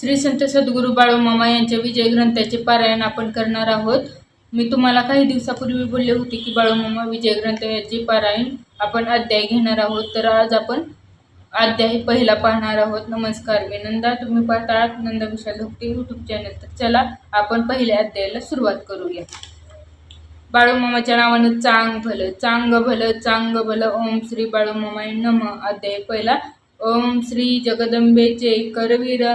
श्री संत सद्गुरू बाळूमामा यांच्या विजय ग्रंथाचे पारायण आपण करणार आहोत. मी तुम्हाला काही दिवसापूर्वी बोलले होते की बाळूमामा विजय ग्रंथ याचे पारायण आपण अध्याय घेणार आहोत. तर आज आपण अध्याय पहिला पाहणार आहोत. नमस्कार मी नंदा. तुम्ही पाहतात नंदा विशाल ढोकटे यूट्यूब चॅनल तर चला आपण पहिल्या अध्यायाला सुरुवात करूया. बाळूमामाच्या नावानं चांग भलं चांग भलं चांग भलं. ओम श्री बाळूमामाय नम. अध्याय पहिला. ओम श्री जगदंबेचे करवीर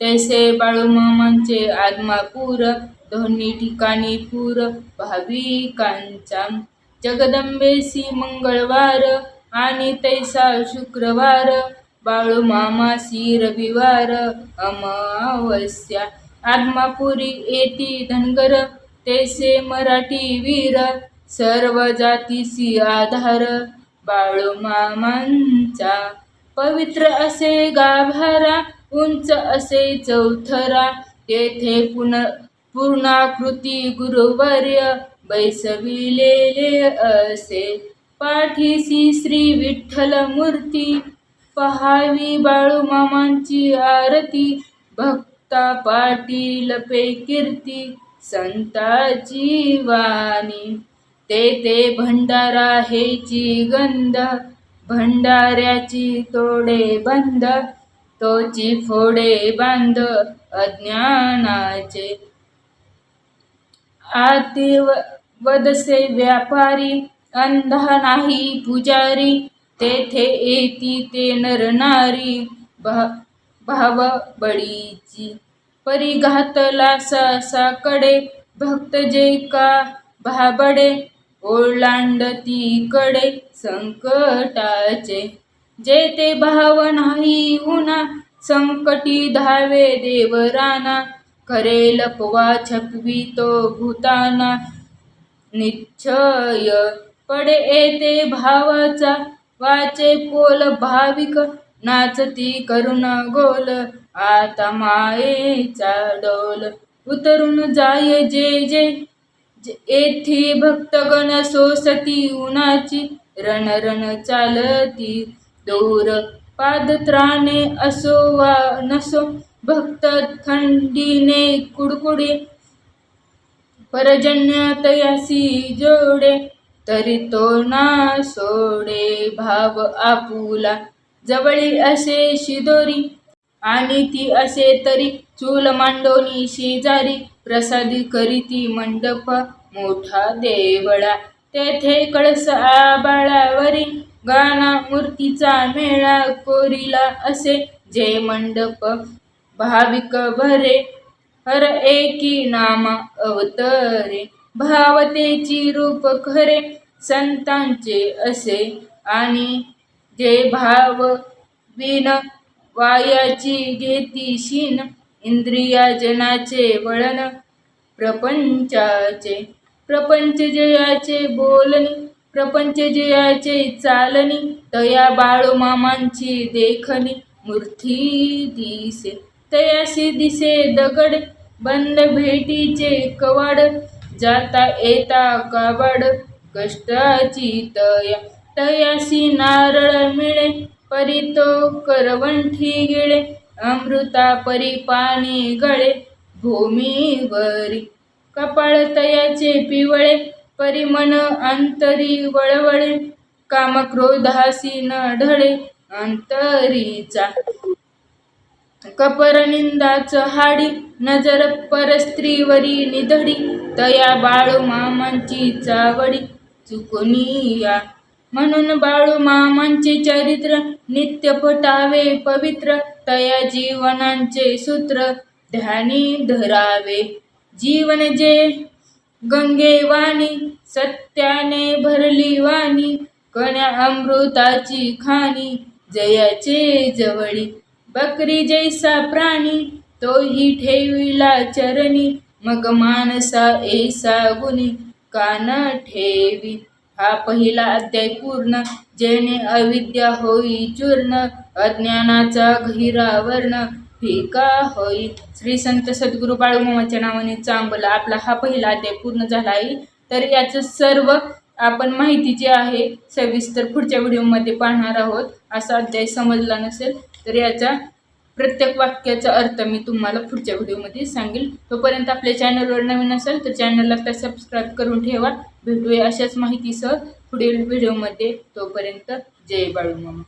तैसे बाळूमामांचे आत्मापूर दोन्ही ठिकाणी पूर भाविकांचा जगदंबेसी मंगळवार आणि तैसा शुक्रवार बाळूमामासी रविवार अमावस्या. आत्मापुरी येती धनगर तैसे मराठी वीर सर्व जातीसी आधार बाळूमामांचा. पवित्र असे गाभारा उंच असे चौथरा तेथे पुन पूर्णाकृती गुरुवर्य बैसविलेले असे. पाठीसी श्री विठ्ठल मूर्ती पहावी बाळूमामांची आरती भक्ता पाटील पे कीर्ती संताची वाणी. ते ते भंडारा हेची गंध भंडाऱ्याची तोडे बंद तोची फोडे बांध अज्ञानाचे. आती वदसे व्यापारी अंधा नाही पुजारी तेथे येती ते नर नारी भा भाव बळीची परिघातला सासाकडे भक्त जे का भाबडे ओलांडती कडे संकटाचे. जे ते भाव नाही उना संकटी धावे देवराना खरे लपवा छपवी तो भूताना निश्चय पडे येते भावाचा वाचे पोल भाविक नाचती करुण गोल आता मायेचा डोल उतरून जाय जे जे जे- येथी भक्तगण सोसती उन्हाची रण रण चालती दूर। पादत्राणे असो वा नसो भक्त थंडीने कुडकुडे। परजन्य तयासी जोडे तरी तो ना सोडे भाव आपुला। जवळी असे शिदोरी आणि ती असे तरी चूल मांडोनी शेजारी। प्रसादी करीती मंडप मोठा देवळा। तेथे कळस आबाळावरी गाणा मूर्तीचा मेळा कोरीला असे जे मंडप भाविक भरे. हर एकी नामा अवतरे भावतेची रूप खरे. संतांचे असे आणि जे भाव विन वायाची घेती शीन इंद्रिया जनाचे वळण प्रपंचाचे प्रपंच जयाचे बोलणी प्रपंच जयाचे चालनी तया बाळूमामांची देखणी. मूर्ती दिसे तयाशी दिसे दगड बंद भेटीचे कवाड. जाता येता काबाड कष्टाची तया. तयासी नारळ मिळे परी तो करवंठी गिळे. अमृता परी पाणी गळे भूमीवरी. कपाळ तयाचे पिवळे परिमन अंतरी वळवळे कामक्रोधासी न ढळे अंतरीचा. कपर निंदाच हाडी नजर परस्त्रीवरी निधडी तया बाळू मामांची चावडी चुकुनिया. म्हणून बाळू मामांचे चरित्र नित्य पटावे पवित्र तया जीवनांचे सूत्र ध्यानी धरावे. जीवन जे गंगे वाणी सत्याने भरली वाणी कण्या अमृताची खाणी जयाचे जवळी. बकरी जैसा प्राणी तोही ठेविला चरणी मग मानसा ऐसा गुणी कान ठेवी. हा पहिला अध्याय पूर्ण जेणे अविद्या होई चूर्ण अज्ञानाचा गहिरा वर्ण होई श्री संत सद्गुरू बाळूमामाच्या नावाने चांगला आपला हा पहिला अध्याय पूर्ण झाला आहे तर याचं सर्व आपण माहिती जी आहे सविस्तर पुढच्या व्हिडिओमध्ये पाहणार आहोत. असा अध्याय समजला नसेल तर याचा प्रत्येक वाक्याचा अर्थ मी तुम्हाला पुढच्या व्हिडिओमध्ये सांगेल. तोपर्यंत आपल्या चॅनलवर नवीन असेल तर चॅनलला आता सबस्क्राईब करून ठेवा. भेटूया अशाच माहितीसह पुढील व्हिडिओमध्ये. तोपर्यंत जय बाळूमामा.